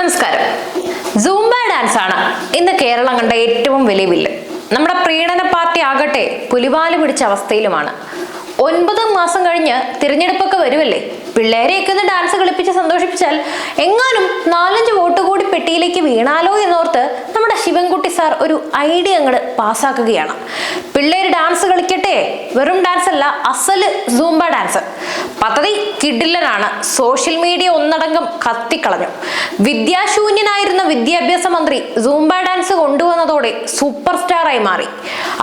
നമസ്കാരം. Zumba dance ആണ്. ഇന്ന് കേരളം കണ്ട ഏറ്റവും വലിയ വില്ല് നമ്മുടെ പ്രീണന പാർട്ടി ആകട്ടെ പുലിവാൽ പിടിച്ച അവസ്ഥയിലുമാണ്. ഒൻപത് മാസം കഴിഞ്ഞ് തിരഞ്ഞെടുപ്പൊക്കെ വരുമല്ലേ പിള്ളേരെയൊക്കെ ഒന്ന് ഡാൻസ് കളിപ്പിച്ച് സന്തോഷിപ്പിച്ചാൽ എങ്ങാനും നാലഞ്ച് വോട്ട് കൂടി പെട്ടിയിലേക്ക് വീണാലോ എന്നോർത്ത് നമ്മുടെ ശിവൻകുട്ടി സാർ ഒരു ഐഡിയ അങ്ങോട്ട് പാസ്സാക്കുകയാണ്. പിള്ളേർ ഡാൻസ് കളിക്കട്ടെ. വെറും ഡാൻസ് അല്ല അസൽ സൂംബ ഡാൻസ് പദ്ധതി കിഡില്ലനാണ് സോഷ്യൽ മീഡിയ ഒന്നടങ്കം കത്തിക്കളഞ്ഞു. വിദ്യാശൂന്യനായിരുന്ന വിദ്യാഭ്യാസ മന്ത്രി സൂംബ ഡാൻസ് കൊണ്ടുവന്നതോടെ സൂപ്പർ സ്റ്റാറായി മാറി.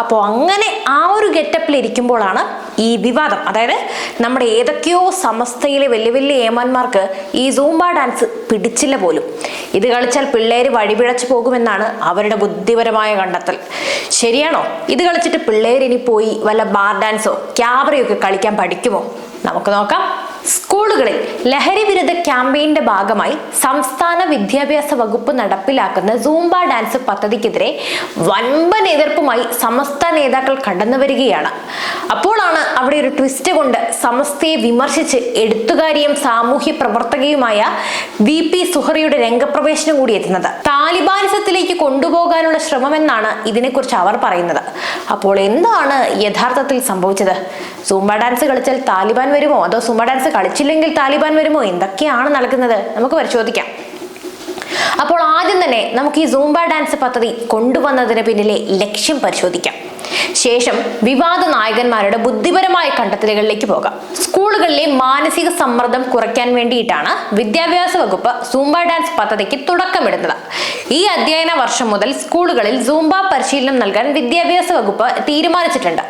അപ്പോൾ അങ്ങനെ ആ ഒരു ഗെറ്റപ്പിൽ ഇരിക്കുമ്പോഴാണ് ഈ വിവാദം. അതായത് നമ്മുടെ ഏതൊക്കെയോ സമസ്തയിലെ വലിയ വലിയ ഏമാന്മാർക്ക് ഈ സൂംബ ഡാൻസ് പിടിച്ചില്ല പോലും. ഇത് കളിച്ചാൽ പിള്ളേര് വഴിപിഴച്ചു പോകുമെന്നാണ് അവരുടെ ബുദ്ധിപരമായ കണ്ടെത്തൽ. ശരിയാണോ? ഇത് കളിച്ചിട്ട് പിള്ളേർ ഇനി പോയി വല്ല ബാർ ഡാൻസോ ക്യാബറയോ ഒക്കെ കളിക്കാൻ പഠിക്കുമോ? നമുക്ക് നോക്കാം. സ്കൂളുകളിൽ ലഹരി വിരുദ്ധ ക്യാമ്പയിന്റെ ഭാഗമായി സംസ്ഥാന വിദ്യാഭ്യാസ വകുപ്പ് നടപ്പിലാക്കുന്ന സൂംബ ഡാൻസ് പദ്ധതിക്കെതിരെ വൻപൻ എതിർപ്പുമായി സമസ്ത നേതാക്കൾ കടന്നു വരികയാണ്. അപ്പോഴാണ് അവിടെ ഒരു ട്വിസ്റ്റ് കൊണ്ട് സമസ്തയെ വിമർശിച്ച് എഴുത്തുകാരിയും സാമൂഹ്യ പ്രവർത്തകയുമായ വി പി സുഹറിയുടെ രംഗപ്രവേശനം കൂടി എത്തുന്നത്. താലിബാനിസത്തിലേക്ക് കൊണ്ടുപോകാനുള്ള ശ്രമമെന്നാണ് ഇതിനെക്കുറിച്ച് അവർ പറയുന്നത്. അപ്പോൾ എന്താണ് യഥാർത്ഥത്തിൽ സംഭവിച്ചത്? സൂംബ ഡാൻസ് കളിച്ചാൽ താലിബാൻ വരുമോ? അതോ സൂംബ ഡാൻസ് കളിച്ചില്ലെങ്കിൽ താലിബാൻ വരുമോ? എന്തൊക്കെയാണ് നടക്കുന്നത് നമുക്ക് പരിശോധിക്കാം. അപ്പോൾ ആദ്യം തന്നെ നമുക്ക് ഈ സൂംബ ഡാൻസ് പദ്ധതി കൊണ്ടുവന്നതിന് പിന്നിലെ ലക്ഷ്യം പരിശോധിക്കാം. ശേഷം വിവാദ നായകന്മാരുടെ ബുദ്ധിപരമായ കണ്ടെത്തലുകളിലേക്ക് പോകാം. സ്കൂളുകളിലെ മാനസിക സമ്മർദ്ദം കുറയ്ക്കാൻ വേണ്ടിയിട്ടാണ് വിദ്യാഭ്യാസ വകുപ്പ് സൂംബ ഡാൻസ് പദ്ധതിക്ക് തുടക്കമിടുന്നത്. ഈ അധ്യയന വർഷം മുതൽ സ്കൂളുകളിൽ സൂംബ പരിശീലനം നൽകാൻ വിദ്യാഭ്യാസ വകുപ്പ് തീരുമാനിച്ചിട്ടുണ്ട്.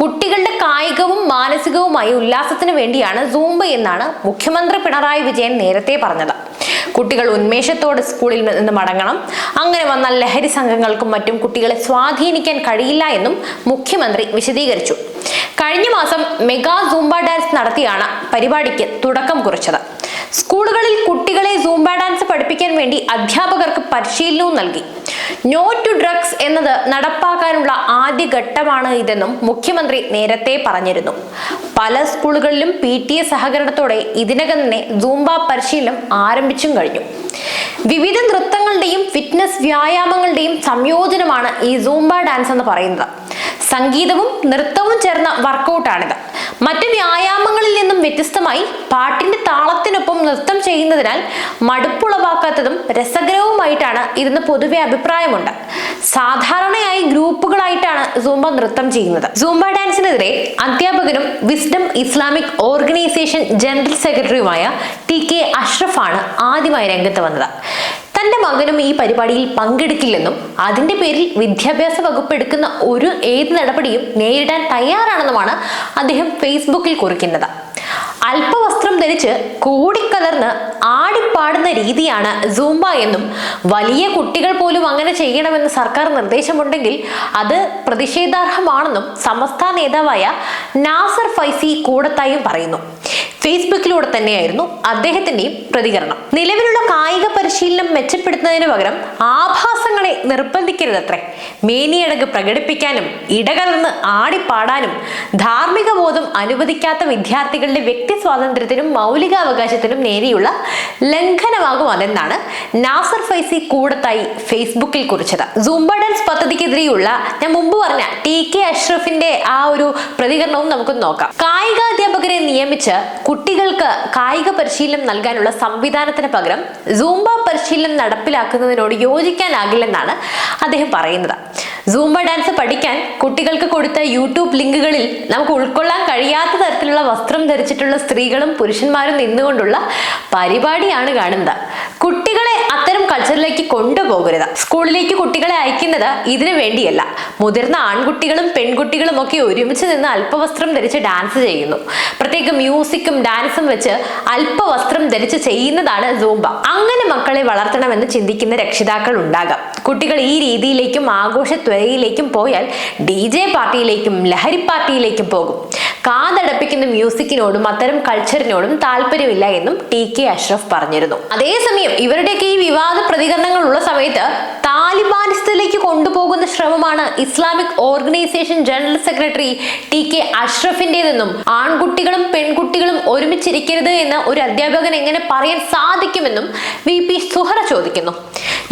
കുട്ടികളുടെ കായികവും മാനസികവുമായ ഉല്ലാസത്തിന് വേണ്ടിയാണ് സൂംബ എന്നാണ് മുഖ്യമന്ത്രി പിണറായി വിജയൻ നേരത്തെ പറഞ്ഞത്. കുട്ടികൾ ഉന്മേഷത്തോടെ സ്കൂളിൽ നിന്ന് മടങ്ങണം. അങ്ങനെ വന്നാൽ ലഹരി സംഘങ്ങൾക്കും മറ്റും കുട്ടികളെ സ്വാധീനിക്കാൻ കഴിയില്ല എന്നും മുഖ്യമന്ത്രി വിശദീകരിച്ചു. കഴിഞ്ഞ മാസം മെഗാ സൂംബ ഡാൻസ് നടത്തിയാണ് പരിപാടിക്ക് തുടക്കം കുറിച്ചത്. സ്കൂളുകളിൽ കുട്ടികളെ സൂംബ ഡാൻസ് പഠിപ്പിക്കാൻ വേണ്ടി അധ്യാപകർക്ക് പരിശീലനവും നൽകി. നോ ടു ഡ്രഗ്സ് എന്നത് നടപ്പാക്കാനുള്ള ആദ്യ ഘട്ടമാണ് ഇതെന്നും മുഖ്യമന്ത്രി നേരത്തെ പറഞ്ഞിരുന്നു. പല സ്കൂളുകളിലും പി ടി എ സഹകരണത്തോടെ ഇതിനകം തന്നെ സൂംബ പരിശീലനം ആരംഭിച്ചും കഴിഞ്ഞു. വിവിധ നൃത്തങ്ങളുടെയും ഫിറ്റ്നസ് വ്യായാമങ്ങളുടെയും സംയോജനമാണ് ഈ സൂംബ ഡാൻസ് എന്ന് പറയുന്നത്. സംഗീതവും നൃത്തവും ചേർന്ന വർക്കൗട്ടാണിത് മറ്റ് വ്യായാമങ്ങളിൽ നിന്നും വ്യത്യസ്തമായി പാട്ടിന്റെ നൃത്തം ചെയ്യുന്നതിനാൽ മടുപ്പുളവാക്കാത്തതും രസകരവുമായിട്ടാണ് ഇതെന്ന് പൊതുവെ അഭിപ്രായമുണ്ട്. സാധാരണയായി ഗ്രൂപ്പുകളായിട്ടാണ് സൂംബ നൃത്തം ചെയ്യുന്നത്. സൂംബ ഡാൻസിനെതിരെ അധ്യാപകനും വിസ്ഡം ഇസ്ലാമിക് ഓർഗനൈസേഷൻ ജനറൽ സെക്രട്ടറിയുമായ ടി കെ അഷ്റഫാണ് ആദ്യമായി രംഗത്ത് വന്നത്. തന്റെ മകനും ഈ പരിപാടിയിൽ പങ്കെടുക്കില്ലെന്നും അതിന്റെ പേരിൽ വിദ്യാഭ്യാസ വകുപ്പ് എടുക്കുന്ന ഒരു ഏത് നടപടിയും നേരിടാൻ തയ്യാറാണെന്നുമാണ് അദ്ദേഹം ഫേസ്ബുക്കിൽ കുറിക്കുന്നത്. അല്പവസ്ത്രം ധരിച്ച് കൂടിക്കലർന്ന് ആടിപ്പാടുന്ന രീതിയാണ് സൂംബ എന്നും. വലിയ കുട്ടികൾ പോലും അങ്ങനെ ചെയ്യണമെന്ന് സർക്കാർ നിർദ്ദേശമുണ്ടെങ്കിൽ അത് പ്രതിഷേധാർഹമാണെന്നും സമസ്ത നേതാവായ നാസർ ഫൈസി കൂടത്തായും പറയുന്നു. ഫേസ്ബുക്കിലൂടെ തന്നെയായിരുന്നു അദ്ദേഹത്തിന്റെയും പ്രതികരണം. നിലവിലുള്ള കായിക പരിശീലനം മെച്ചപ്പെടുത്തുന്നതിന് പകരം ആഭാസങ്ങളെ നിർബന്ധിക്കരുതത്രേ. മേനിയടക് പ്രകടിപ്പിക്കാനും ഇടകലർന്ന് ആടിപ്പാടാനും ധാർമ്മിക ബോധം അനുവദിക്കാത്ത വിദ്യാർത്ഥികളുടെ വ്യക്തി സ്വാതന്ത്ര്യത്തിനും മൗലികാവകാശത്തിനും നേരെയുള്ള ലംഘനമാകും അതെന്നാണ് നാസർ ഫൈസി കൂടത്തായി ഫേസ്ബുക്കിൽ കുറിച്ചത്. സൂംബ ഡാൻസ് പദ്ധതിക്കെതിരെയുള്ള ഞാൻ മുമ്പ് പറഞ്ഞ ടി കെ അഷ്റഫിന്റെ ആ ഒരു പ്രതികരണവും നമുക്ക് നോക്കാം. കായികാധ്യാപകരെ നിയമിച്ച് കുട്ടികൾക്ക് കായിക പരിശീലനം നൽകാനുള്ള സംവിധാനത്തിന് പകരം സൂംബ പരിശീലനം നടപ്പിലാക്കുന്നതിനോട് യോജിക്കാനാകില്ലെന്നാണ് അദ്ദേഹം പറയുന്നത്. സൂംബ ഡാൻസ് പഠിക്കാൻ കുട്ടികൾക്ക് കൊടുത്ത യൂട്യൂബ് ലിങ്കുകളിൽ നമുക്ക് ഉൾക്കൊള്ളാൻ കഴിയാത്ത തരത്തിലുള്ള വസ്ത്രം ധരിച്ചിട്ടുള്ള സ്ത്രീകളും പുരുഷന്മാരും നിന്നുകൊണ്ടുള്ള പരിപാടിയാണ് കാണുന്നത്. കുട്ടികളെ അത്തരം കൾച്ചറിലേക്ക് കൊണ്ടുപോകരുത്. സ്കൂളിലേക്ക് കുട്ടികളെ അയക്കുന്നത് ഇതിനു വേണ്ടിയല്ല. മുതിർന്ന ആൺകുട്ടികളും പെൺകുട്ടികളും ഒക്കെ ഒരുമിച്ച് നിന്ന് അല്പവസ്ത്രം ധരിച്ച് ഡാൻസ് ചെയ്യുന്നു. പ്രത്യേക മ്യൂസിക്കും ഡാൻസും വെച്ച് അല്പവസ്ത്രം ധരിച്ച് ചെയ്യുന്നതാണ് സൂംബ അങ്ങനെ മക്കളെ വളർത്തണമെന്ന് ചിന്തിക്കുന്ന രക്ഷിതാക്കൾ ഉണ്ടാകാം. കുട്ടികൾ ഈ രീതിയിലേക്കും ആഘോഷത്വരയിലേക്കും പോയാൽ ഡി ജെ പാർട്ടിയിലേക്കും ലഹരി പാർട്ടിയിലേക്കും പോകും. കാതടപ്പിക്കുന്ന മ്യൂസിക്കിനോടും അത്തരം കൾച്ചറിനോടും താല്പര്യമില്ല എന്നും ടി കെ അഷ്റഫ് പറഞ്ഞിരുന്നു. അതേസമയം ഇവരുടെയൊക്കെ ഈ വിവാദ പ്രതികരണങ്ങൾ ഉള്ള സമയത്ത് താലിബാനിസത്തിലേക്ക് കൊണ്ടുപോകുന്ന ശ്രമമാണ് Islamic Organisation general secretary T K അഷ്റഫിന്റേതെന്നും ആൺകുട്ടികളും പെൺകുട്ടികളും ഒരുമിച്ചിരിക്കരുത് എന്ന് ഒരു അധ്യാപകൻ എങ്ങനെ പറയാൻ സാധിക്കുമെന്നും വി പി സുഹറ ചോദിക്കുന്നു.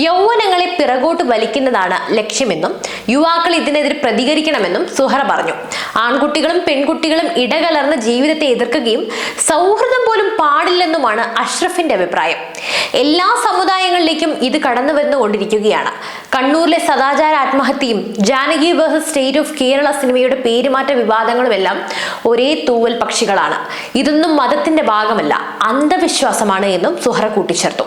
യൗവനങ്ങളെ പിറകോട്ട് വലിക്കുന്നതാണ് ലക്ഷ്യമെന്നും യുവാക്കൾ ഇതിനെതിരെ പ്രതികരിക്കണമെന്നും സുഹറ പറഞ്ഞു. ആൺകുട്ടികളും പെൺകുട്ടികളും ഇടകലർന്ന ജീവിതത്തെ എതിർക്കുകയും സൗഹൃദം പോലും പാടില്ലെന്നുമാണ് അഷ്റഫിന്റെ അഭിപ്രായം. എല്ലാ സമുദായങ്ങളിലേക്കും ഇത് കടന്നു വന്നുകൊണ്ടിരിക്കുകയാണ് കണ്ണൂരിലെ സദാചാര ആത്മഹത്യയും Janaki versus state of Kerala സിനിമയുടെ പേരുമാറ്റ വിവാദങ്ങളുമെല്ലാം ഒരേ തൂവൽ പക്ഷികളാണ്. ഇതൊന്നും മതത്തിന്റെ ഭാഗമല്ല അന്ധവിശ്വാസമാണ് എന്നും സുഹറ കൂട്ടിച്ചേർത്തു.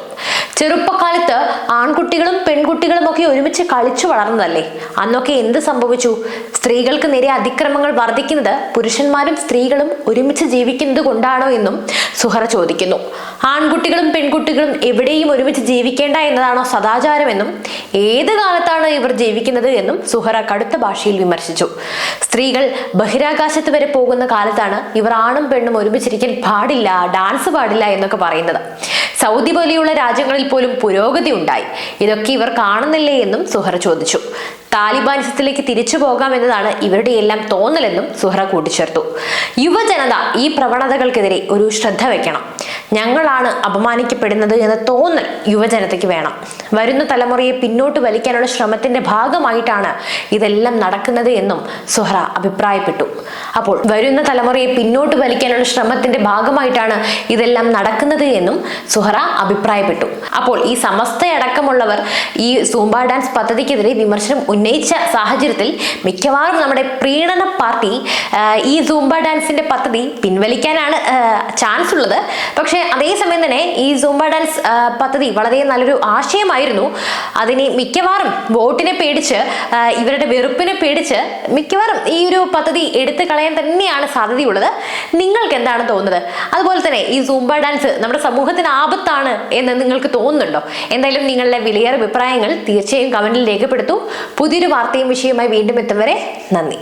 ചെറുപ്പകാലത്ത് ആൺകുട്ടികളും പെൺകുട്ടികളും ഒക്കെ ഒരുമിച്ച് കളിച്ചു വളർന്നതല്ലേ? അന്നൊക്കെ എന്ത് സംഭവിച്ചു? സ്ത്രീകൾക്ക് നേരെ അതിക്രമങ്ങൾ വർദ്ധിക്കുന്നത് പുരുഷന്മാരും സ്ത്രീകളും ഒരുമിച്ച് ജീവിക്കുന്നത് കൊണ്ടാണോ എന്നും സുഹറ ചോദിക്കുന്നു. ആൺകുട്ടികളും പെൺകുട്ടികളും എവിടെയും ഒരുമിച്ച് ജീവിക്കേണ്ട എന്നതാണോ സദാചാരമെന്നും ഏത് കാലത്താണ് ഇവർ ജീവിക്കുന്നത് എന്നും സുഹറ കടുത്ത ഭാഷയിൽ വിമർശിച്ചു. സ്ത്രീകൾ ബഹിരാകാശത്ത് വരെ പോകുന്ന കാലത്താണ് ഇവർ ആണും പെണ്ണും ഒരുമിച്ചിരിക്കാൻ പാടില്ല ഡാൻസ് പാടില്ല എന്നൊക്കെ പറയുന്നത്. സൗദി പോലെയുള്ള രാജ്യങ്ങളിൽ പോലും പുരോഗതി ഉണ്ടായി. ഇതൊക്കെ ഇവർ കാണുന്നില്ലേ എന്നും സുഹറ ചോദിച്ചു. താലിബാനിസത്തിലേക്ക് തിരിച്ചു പോകാമെന്നതാണ് ഇവരുടെ എല്ലാം തോന്നലെന്നും സുഹറ കൂട്ടിച്ചേർത്തു. യുവജനത ഈ പ്രവണതകൾക്കെതിരെ ഒരു ശ്രദ്ധ വെക്കണം. ഞങ്ങളാണ് അപമാനിക്കപ്പെടുന്നത് എന്ന തോന്നൽ യുവജനതയ്ക്ക് വേണം. വരുന്ന തലമുറയെ പിന്നോട്ട് വലിക്കാനുള്ള ശ്രമത്തിന്റെ ഭാഗമായിട്ടാണ് ഇതെല്ലാം നടക്കുന്നത് എന്നും സുഹറ അഭിപ്രായപ്പെട്ടു. അപ്പോൾ വരുന്ന തലമുറയെ പിന്നോട്ട് വലിക്കാനുള്ള ശ്രമത്തിന്റെ ഭാഗമായിട്ടാണ് ഇതെല്ലാം നടക്കുന്നത് എന്നും സുഹറ അഭിപ്രായപ്പെട്ടു. അപ്പോൾ ഈ സമസ്തയടക്കമുള്ളവർ ഈ സൂംബ ഡാൻസ് പദ്ധതിക്കെതിരെ വിമർശനം ഉന്നയിച്ച സാഹചര്യത്തിൽ മിക്കവാറും നമ്മുടെ പ്രീണന പാർട്ടി ഈ സൂംബ ഡാൻസിന്റെ പദ്ധതി പിൻവലിക്കാനാണ് ചാൻസ് ഉള്ളത്. പക്ഷേ അതേസമയം തന്നെ ഈ സൂംബ ഡാൻസ് പദ്ധതി വളരെ നല്ലൊരു ആശയമായിരുന്നു. അതിനെ മിക്കവാറും വോട്ടിനെ പേടിച്ച് ഇവരുടെ വെറുപ്പിനെ പേടിച്ച് മിക്കവാറും ഈ ഒരു പദ്ധതി എടുത്തു കളയാൻ തന്നെയാണ് സാധ്യതയുള്ളത്. നിങ്ങൾക്ക് എന്താണ് തോന്നുന്നത്? അതുപോലെ തന്നെ ഈ സൂംബ ഡാൻസ് നമ്മുടെ സമൂഹത്തിന് ആപത്താണ് എന്ന് നിങ്ങൾക്ക് തോന്നുന്നുണ്ടോ? എന്തായാലും നിങ്ങളുടെ വിലയേറെ അഭിപ്രായങ്ങൾ തീർച്ചയായും കമന്റിൽ രേഖപ്പെടുത്തൂ. പുതിയൊരു വാർത്തയും വിഷയവുമായി വീണ്ടും എത്തും നന്ദി.